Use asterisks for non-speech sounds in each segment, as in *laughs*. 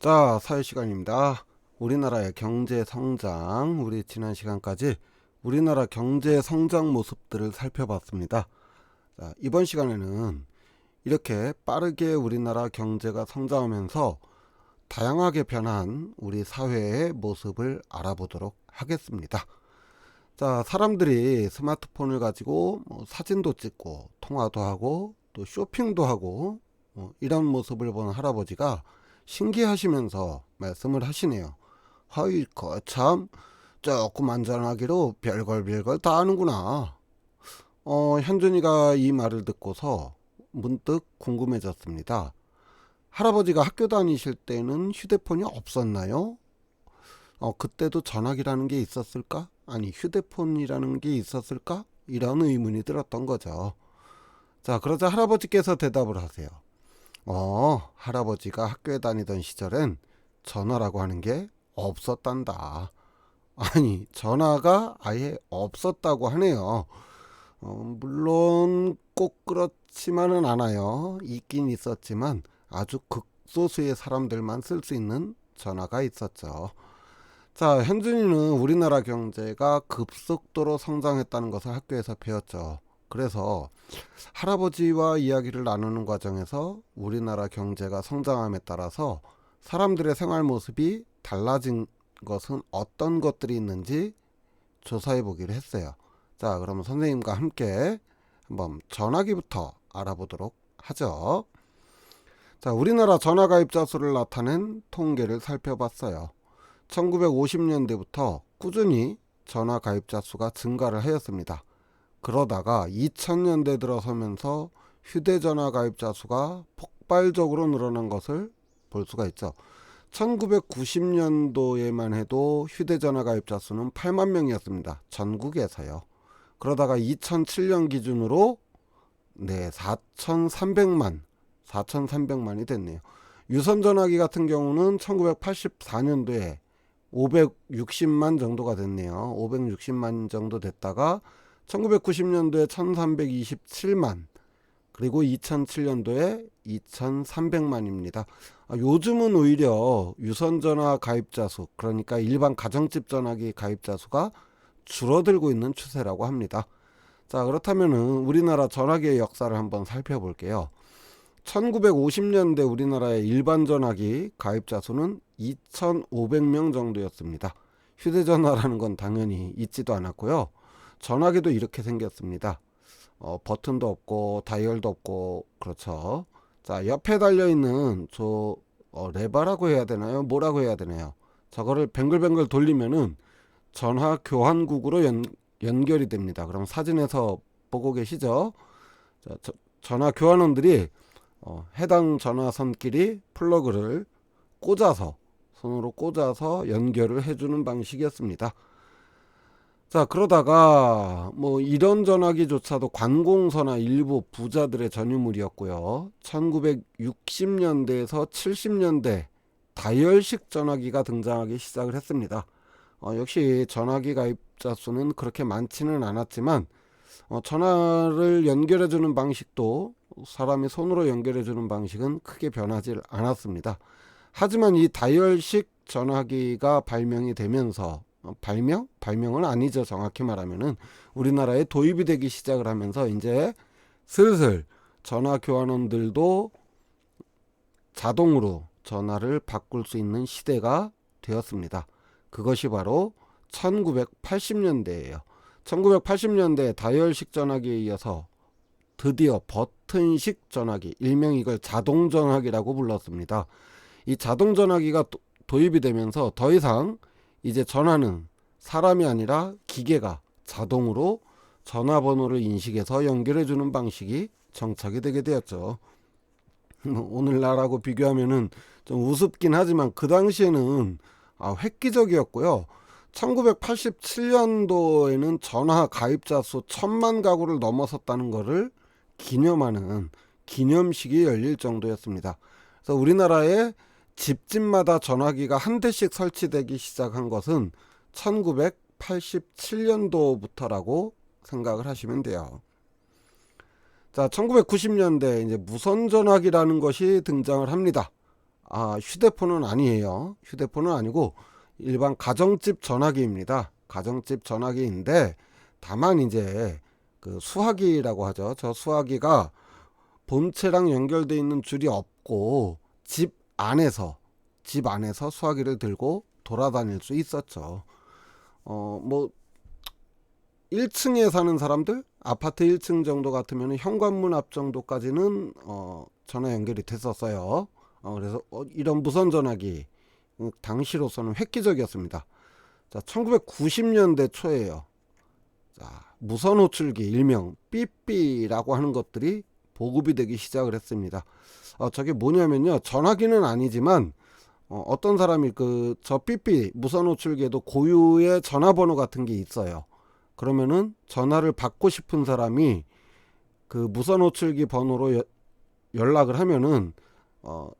자, 사회 시간입니다. 우리나라의 경제 성장, 우리 지난 시간까지 우리나라 경제 성장 모습들을 살펴봤습니다. 자, 이번 시간에는 이렇게 빠르게 우리나라 경제가 성장하면서 다양하게 변한 우리 사회의 모습을 알아보도록 하겠습니다. 자, 사람들이 스마트폰을 가지고 뭐 사진도 찍고 통화도 하고 또 쇼핑도 하고 뭐 이런 모습을 본 할아버지가 신기하시면서 말씀을 하시네요. 하이, 거참 조금 안전하기로 별걸 별걸 다 하는구나. 어, 현준이가 이 말을 듣고서 문득 궁금해졌습니다. 할아버지가 학교 다니실 때는 휴대폰이 없었나요? 어, 그때도 전화기라는 게 있었을까? 아니, 휴대폰이라는 게 있었을까? 이런 의문이 들었던 거죠. 자, 그러자 할아버지께서 대답을 하세요. 어, 할아버지가 학교에 다니던 시절엔 전화라고 하는 게 없었단다. 아니, 전화가 아예 없었다고 하네요. 어, 물론 꼭 그렇지만은 않아요. 있긴 있었지만 아주 극소수의 사람들만 쓸 수 있는 전화가 있었죠. 자, 현준이는 우리나라 경제가 급속도로 성장했다는 것을 학교에서 배웠죠. 그래서 할아버지와 이야기를 나누는 과정에서 우리나라 경제가 성장함에 따라서 사람들의 생활 모습이 달라진 것은 어떤 것들이 있는지 조사해 보기로 했어요. 자, 그러면 선생님과 함께 한번 전화기부터 알아보도록 하죠. 자, 우리나라 전화 가입자 수를 나타낸 통계를 살펴봤어요. 1950년대부터 꾸준히 전화 가입자 수가 증가를 하였습니다. 그러다가 2000년대 들어서면서 휴대전화 가입자 수가 폭발적으로 늘어난 것을 볼 수가 있죠. 1990년도에만 해도 휴대전화 가입자 수는 8만 명이었습니다. 전국에서요. 그러다가 2007년 기준으로 네, 4,300만, 4,300만이 됐네요. 유선전화기 같은 경우는 1984년도에 560만 정도가 됐네요. 560만 정도 됐다가 1990년도에 1327만 그리고 2007년도에 2300만입니다. 아, 요즘은 오히려 유선전화 가입자 수 그러니까 일반 가정집 전화기 가입자 수가 줄어들고 있는 추세라고 합니다. 자 그렇다면 우리나라 전화기의 역사를 한번 살펴볼게요. 1950년대 우리나라의 일반 전화기 가입자 수는 2,500명 정도였습니다. 휴대전화라는 건 당연히 있지도 않았고요. 전화기도 이렇게 생겼습니다. 어, 버튼도 없고 다이얼도 없고 그렇죠. 자 옆에 달려 있는 저 어, 레바라고 해야 되나요? 뭐라고 해야 되나요? 저거를 뱅글뱅글 돌리면은 전화 교환국으로 연, 연결이 됩니다. 그럼 사진에서 보고 계시죠? 자, 저, 전화 교환원들이 어, 해당 전화선끼리 플러그를 꽂아서 손으로 꽂아서 연결을 해주는 방식이었습니다. 자 그러다가 뭐 이런 전화기조차도 관공서나 일부 부자들의 전유물이었고요. 1960년대에서 70년대 다이얼식 전화기가 등장하기 시작을 했습니다. 어, 역시 전화기 가입자 수는 그렇게 많지는 않았지만 어, 전화를 연결해 주는 방식도 사람이 손으로 연결해 주는 방식은 크게 변하지 않았습니다. 하지만 이 다이얼식 전화기가 발명이 되면서 어, 발명? 발명은 아니죠. 정확히 말하면은 우리나라에 도입이 되기 시작을 하면서 이제 슬슬 전화 교환원들도 자동으로 전화를 바꿀 수 있는 시대가 되었습니다. 그것이 바로 1980년대예요. 1980년대 다이얼식 전화기에 이어서 드디어 버튼식 전화기, 일명 이걸 자동 전화기라고 불렀습니다. 이 자동 전화기가 도, 도입이 되면서 더 이상 이제 전화는 사람이 아니라 기계가 자동으로 전화번호를 인식해서 연결해 주는 방식이 정착이 되게 되었죠. *laughs* 뭐 오늘날하고 비교하면은 좀 우습긴 하지만 그 당시에는 아, 획기적이었고요. 1987년도에는 전화 가입자 수 천만 가구를 넘어섰다는 것을 기념하는 기념식이 열릴 정도였습니다. 그래서 우리나라에 집집마다 전화기가 한 대씩 설치되기 시작한 것은 1987년도부터라고 생각을 하시면 돼요. 자, 1990년대 이제 무선 전화기라는 것이 등장을 합니다. 아, 휴대폰은 아니에요. 휴대폰은 아니고 일반 가정집 전화기입니다. 가정집 전화기인데 다만 이제 그 수화기라고 하죠. 저 수화기가 본체랑 연결돼 있는 줄이 없고 집 안에서 집 안에서 수화기를 들고 돌아다닐 수 있었죠. 어, 뭐 1층에 사는 사람들 아파트 1층 정도 같으면 현관문 앞 정도까지는 어, 전화 연결이 됐었어요. 어, 그래서 어, 이런 무선 전화기 음, 당시로서는 획기적이었습니다. 자, 1990년대 초에요. 자, 무선 호출기 일명 삐삐라고 하는 것들이 보급이 되기 시작을 했습니다. 어, 저게 뭐냐면요. 전화기는 아니지만 어, 어떤 사람이 그 저 삐삐 무선 호출기에도 고유의 전화번호 같은 게 있어요. 그러면은 전화를 받고 싶은 사람이 그 무선 호출기 번호로 여- 연락을 하면은 어,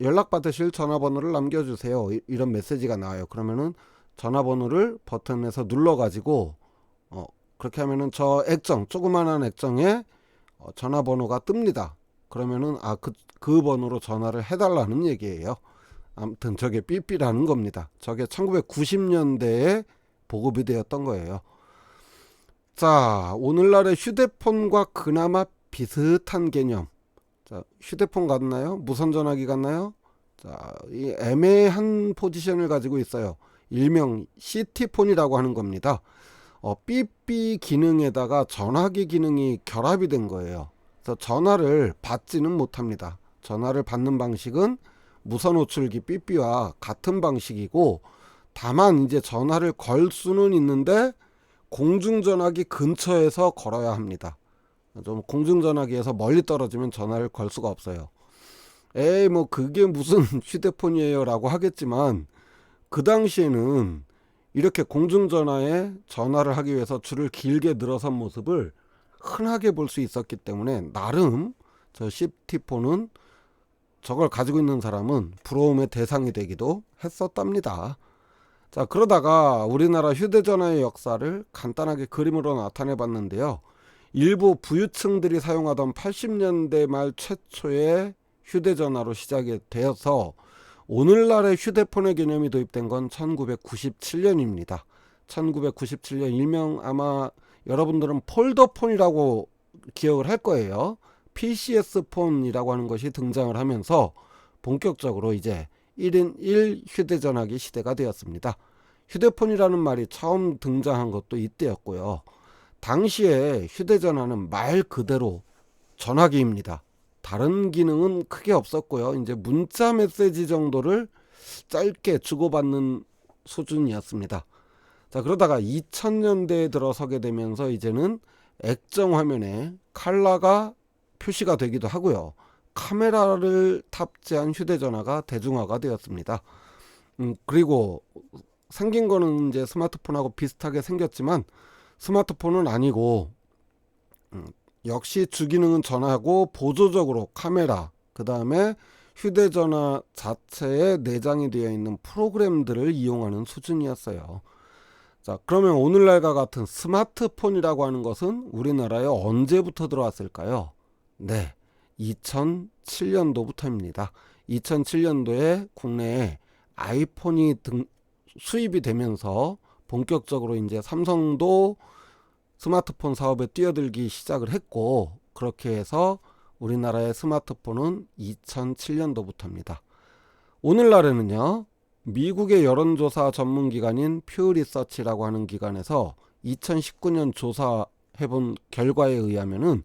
연락 받으실 전화번호를 남겨주세요. 이- 이런 메시지가 나와요. 그러면은 전화번호를 버튼에서 눌러가지고 어, 그렇게 하면은 저 액정 조그만한 액정에 어, 전화번호가 뜹니다. 그러면은 아그 그 번호로 전화를 해달라는 얘기예요. 아무튼 저게 삐삐라는 겁니다. 저게 1990년대에 보급이 되었던 거예요. 자, 오늘날의 휴대폰과 그나마 비슷한 개념. 자, 휴대폰 같나요? 무선 전화기 같나요? 자, 이 애매한 포지션을 가지고 있어요. 일명 시티폰이라고 하는 겁니다. 어, 삐삐 기능에다가 전화기 기능이 결합이 된 거예요. 그래서 전화를 받지는 못합니다. 전화를 받는 방식은 무선 호출기 삐삐와 같은 방식이고 다만 이제 전화를 걸 수는 있는데 공중전화기 근처에서 걸어야 합니다. 좀 공중전화기에서 멀리 떨어지면 전화를 걸 수가 없어요. 에이 뭐 그게 무슨 *laughs* 휴대폰이에요라고 하겠지만 그 당시에는 이렇게 공중전화에 전화를 하기 위해서 줄을 길게 늘어선 모습을 흔하게 볼 수 있었기 때문에 나름 저 시티폰은 저걸 가지고 있는 사람은 부러움의 대상이 되기도 했었답니다. 자, 그러다가 우리나라 휴대전화의 역사를 간단하게 그림으로 나타내 봤는데요. 일부 부유층들이 사용하던 80년대 말 최초의 휴대전화로 시작이 되어서 오늘날의 휴대폰의 개념이 도입된 건 1997년입니다. 1997년 일명 아마 여러분들은 폴더폰이라고 기억을 할 거예요. PCS 폰이라고 하는 것이 등장을 하면서 본격적으로 이제 1인 1 휴대전화기 시대가 되었습니다. 휴대폰이라는 말이 처음 등장한 것도 이때였고요. 당시에 휴대전화는 말 그대로 전화기입니다. 다른 기능은 크게 없었고요. 이제 문자 메시지 정도를 짧게 주고받는 수준이었습니다. 자, 그러다가 2000년대에 들어서게 되면서 이제는 액정 화면에 칼라가 표시가 되기도 하고요. 카메라를 탑재한 휴대전화가 대중화가 되었습니다. 음, 그리고 생긴 거는 이제 스마트폰하고 비슷하게 생겼지만 스마트폰은 아니고 음, 역시 주기능은 전화고 보조적으로 카메라 그 다음에 휴대전화 자체에 내장이 되어 있는 프로그램들을 이용하는 수준이었어요. 자 그러면 오늘날과 같은 스마트폰이라고 하는 것은 우리나라에 언제부터 들어왔을까요? 네, 2007년도부터입니다. 2007년도에 국내에 아이폰이 등, 수입이 되면서 본격적으로 이제 삼성도 스마트폰 사업에 뛰어들기 시작을 했고 그렇게 해서 우리나라의 스마트폰은 2007년도부터입니다. 오늘날에는요. 미국의 여론조사 전문 기관인 퓨 리서치라고 하는 기관에서 2019년 조사해본 결과에 의하면은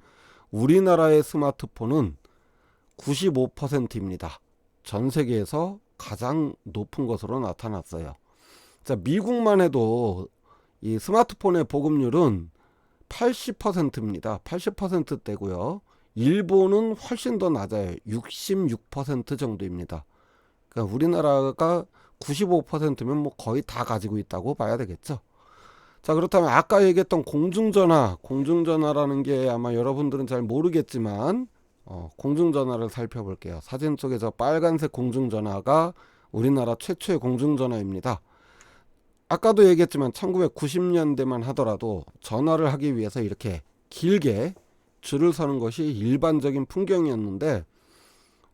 우리나라의 스마트폰은 95%입니다. 전 세계에서 가장 높은 것으로 나타났어요. 자, 미국만 해도 이 스마트폰의 보급률은 80%입니다. 80%대고요. 일본은 훨씬 더 낮아요. 66% 정도입니다. 그러니까 우리나라가 95%면 뭐 거의 다 가지고 있다고 봐야 되겠죠. 자, 그렇다면 아까 얘기했던 공중전화, 공중전화라는 게 아마 여러분들은 잘 모르겠지만 어, 공중전화를 살펴볼게요. 사진 속에 저 빨간색 공중전화가 우리나라 최초의 공중전화입니다. 아까도 얘기했지만 1990년대만 하더라도 전화를 하기 위해서 이렇게 길게 줄을 서는 것이 일반적인 풍경이었는데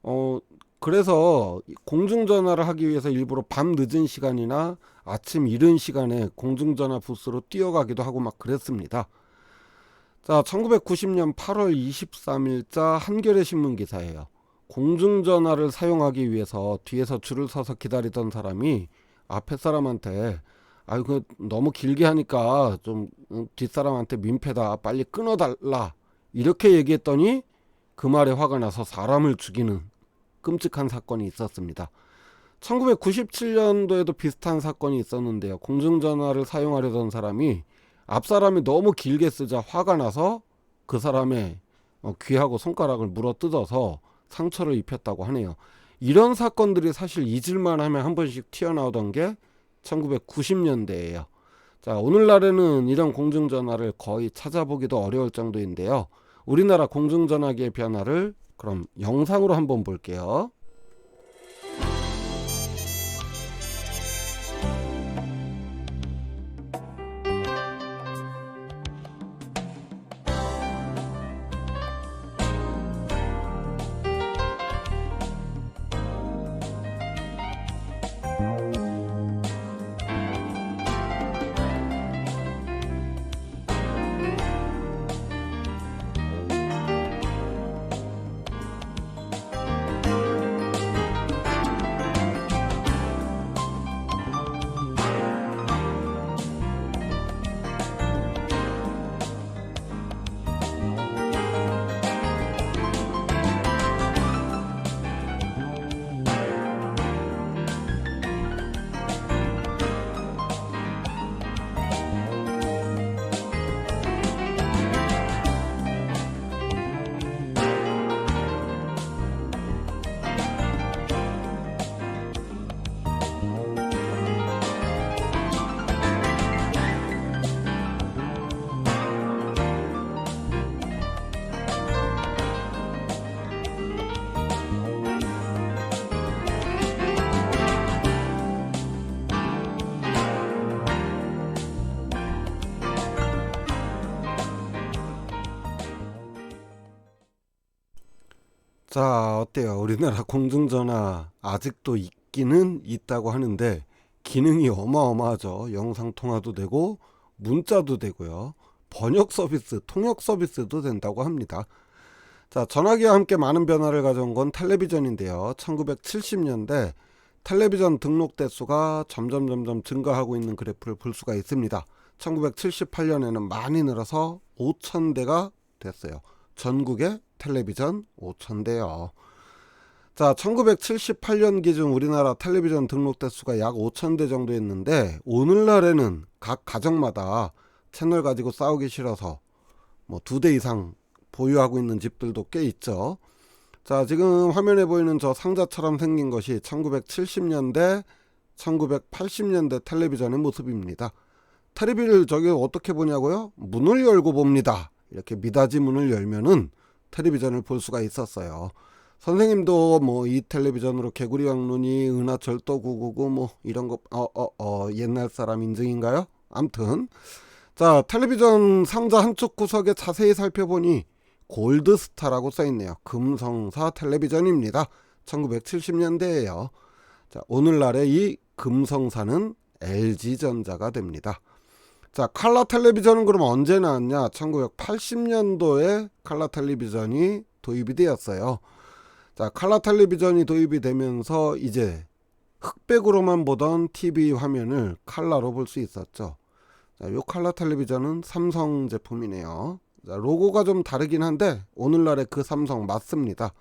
어 그래서 공중전화를 하기 위해서 일부러 밤 늦은 시간이나 아침 이른 시간에 공중전화 부스로 뛰어가기도 하고 막 그랬습니다. 자, 1990년 8월 23일자 한겨레 신문 기사예요. 공중전화를 사용하기 위해서 뒤에서 줄을 서서 기다리던 사람이 앞에 사람한테 아유 그 너무 길게 하니까 좀 음, 뒷사람한테 민폐다 빨리 끊어달라 이렇게 얘기했더니 그 말에 화가 나서 사람을 죽이는 끔찍한 사건이 있었습니다. 1997년도에도 비슷한 사건이 있었는데요. 공중전화를 사용하려던 사람이 앞 사람이 너무 길게 쓰자 화가 나서 그 사람의 어, 귀하고 손가락을 물어 뜯어서 상처를 입혔다고 하네요. 이런 사건들이 사실 잊을만 하면 한 번씩 튀어나오던 게 1990년대예요. 자, 오늘날에는 이런 공중전화를 거의 찾아보기도 어려울 정도인데요. 우리나라 공중전화기의 변화를 그럼 영상으로 한번 볼게요. 자, 어때요? 우리나라 *laughs* 공중전화 아직도 있기는 있다고 하는데 기능이 어마어마하죠. 영상 통화도 되고 문자도 되고요. 번역 서비스, 통역 서비스도 된다고 합니다. 자, 전화기와 함께 많은 변화를 가져온 건 텔레비전인데요. 1970년대 텔레비전 등록 대수가 점점 점점 증가하고 있는 그래프를 볼 수가 있습니다. 1978년에는 많이 늘어서 5,000대가 됐어요. 전국에 텔레비전 5,000대요. 자, 1978년 기준 우리나라 텔레비전 등록 대수가 약 5,000대 정도였는데 오늘날에는 각 가정마다 채널 가지고 싸우기 싫어서 뭐 두 대 이상 보유하고 있는 집들도 꽤 있죠. 자, 지금 화면에 보이는 저 상자처럼 생긴 것이 1970년대, 1980년대 텔레비전의 모습입니다. 텔레비를 저기 어떻게 보냐고요? 문을 열고 봅니다. 이렇게 미닫이 문을 열면은 텔레비전을 볼 수가 있었어요. 선생님도 뭐 이 텔레비전으로 개구리 왕눈이 은하철도 999 뭐 이런 거어어 어 옛날 사람 인증인가요? 암튼 자 텔레비전 상자 한쪽 구석에 자세히 살펴보니 골드스타라고 써있네요. 금성사 텔레비전입니다. 1970년대에요. 자 오늘날의 이 금성사는 LG전자가 됩니다. 자, 칼라 텔레비전은 그럼 언제 나왔냐? 1980년도에 칼라 텔레비전이 도입이 되었어요. 자, 칼라 텔레비전이 도입이 되면서 이제 흑백으로만 보던 TV 화면을 칼라로 볼 수 있었죠. 자, 요 칼라 텔레비전은 삼성 제품이네요. 자, 로고가 좀 다르긴 한데 오늘날의 그 삼성 맞습니다.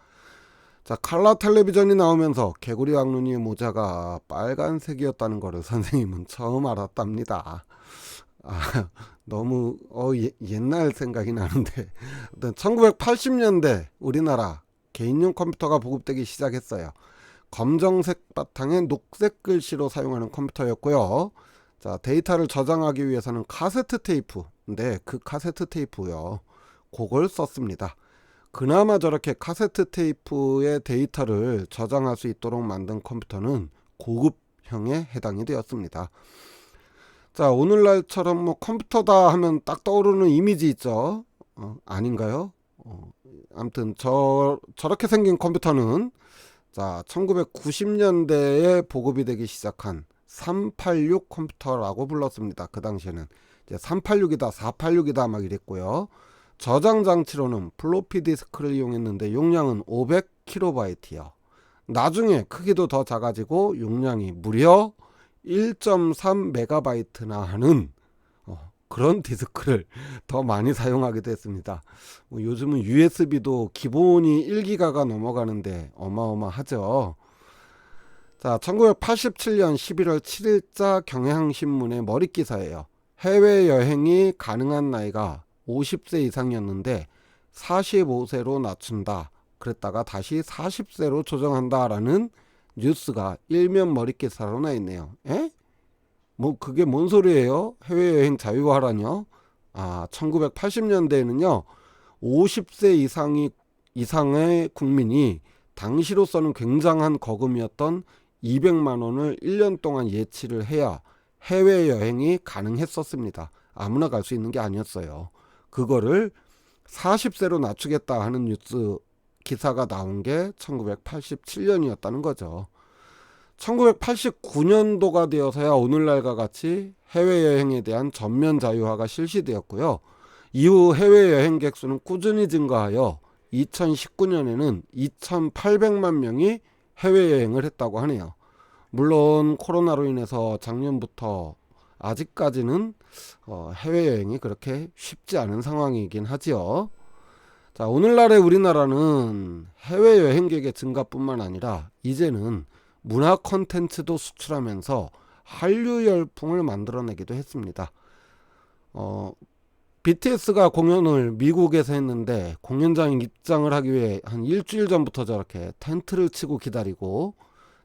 자, 칼라 텔레비전이 나오면서 개구리 왕눈이의 모자가 빨간색이었다는 것을 *laughs* 선생님은 처음 알았답니다. 아, *laughs* 너무 어, 예, 옛날 생각이 나는데 1980년대 우리나라 개인용 컴퓨터가 보급되기 시작했어요. 검정색 바탕에 녹색 글씨로 사용하는 컴퓨터였고요. 자, 데이터를 저장하기 위해서는 카세트 테이프. 근데 그 카세트 테이프요. 그걸 썼습니다. 그나마 저렇게 카세트 테이프의 데이터를 저장할 수 있도록 만든 컴퓨터는 고급형에 해당이 되었습니다. 자, 오늘날처럼 뭐 컴퓨터다 하면 딱 떠오르는 이미지 있죠. 어, 아닌가요? 어, 아무튼 저 저렇게 생긴 컴퓨터는 자, 1990년대에 보급이 되기 시작한 386 컴퓨터라고 불렀습니다. 그 당시에는 이제 386이다, 486이다 막 이랬고요. 저장 장치로는 플로피 디스크를 이용했는데 용량은 500kb이요. 나중에 크기도 더 작아지고 용량이 무려 1.3메가바이트나 하는 어, 그런 디스크를 *laughs* 더 많이 사용하게 됐습니다. 뭐 요즘은 USB도 기본이 1기가가 넘어가는데 어마어마하죠. 자, 1987년 11월 7일자 경향신문의 머리 기사예요. 해외 여행이 가능한 나이가 50세 이상이었는데 45세로 낮춘다. 그랬다가 다시 40세로 조정한다라는 뉴스가 일면 머리 기사로 나 있네요. 에? 뭐 그게 뭔 소리예요? 해외여행 자유화라뇨? 아, 1980년대에는요. 50세 이상이 이상의 국민이 당시로서는 굉장한 거금이었던 200만 원을 1년 동안 예치를 해야 해외 여행이 가능했었습니다. 아무나 갈 수 있는 게 아니었어요. 그거를 40세로 낮추겠다 하는 뉴스 기사가 나온 게 1987년이었다는 거죠. 1989년도가 되어서야 오늘날과 같이 해외여행에 대한 전면 자유화가 실시되었고요. 이후 해외여행객 수는 꾸준히 증가하여 2019년에는 2,800만 명이 해외여행을 했다고 하네요. 물론 코로나로 인해서 작년부터 아직까지는 어, 해외여행이 그렇게 쉽지 않은 상황이긴 하지요. 자, 오늘날의 우리나라는 해외 여행객의 증가뿐만 아니라 이제는 문화 콘텐츠도 수출하면서 한류 열풍을 만들어내기도 했습니다. 어, BTS가 공연을 미국에서 했는데 공연장 입장을 하기 위해 한 일주일 전부터 저렇게 텐트를 치고 기다리고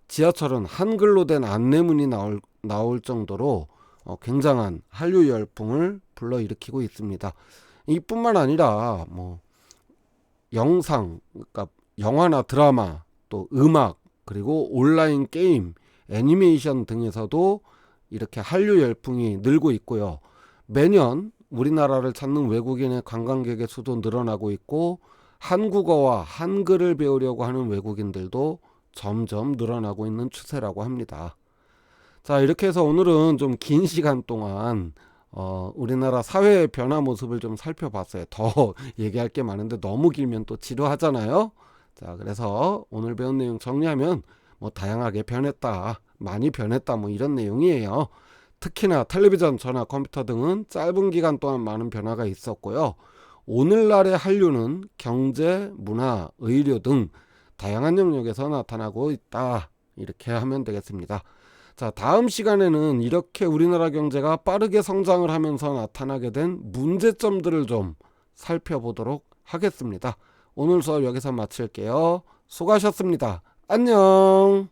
지하철은 한글로 된 안내문이 나올, 나올 정도로 어, 굉장한 한류 열풍을 불러일으키고 있습니다. 이뿐만 아니라 뭐 영상, 그러니까 영화나 드라마, 또 음악, 그리고 온라인 게임, 애니메이션 등에서도 이렇게 한류 열풍이 늘고 있고요. 매년 우리나라를 찾는 외국인의 관광객의 수도 늘어나고 있고 한국어와 한글을 배우려고 하는 외국인들도 점점 늘어나고 있는 추세라고 합니다. 자, 이렇게 해서 오늘은 좀 긴 시간 동안 어, 우리나라 사회의 변화 모습을 좀 살펴봤어요. 더 *laughs* 얘기할 게 많은데 너무 길면 또 지루하잖아요. 자, 그래서 오늘 배운 내용 정리하면 뭐 다양하게 변했다, 많이 변했다, 뭐 이런 내용이에요. 특히나 텔레비전, 전화, 컴퓨터 등은 짧은 기간 동안 많은 변화가 있었고요. 오늘날의 한류는 경제, 문화, 의료 등 다양한 영역에서 나타나고 있다. 이렇게 하면 되겠습니다. 자, 다음 시간에는 이렇게 우리나라 경제가 빠르게 성장을 하면서 나타나게 된 문제점들을 좀 살펴보도록 하겠습니다. 오늘 수업 여기서 마칠게요. 수고하셨습니다. 안녕.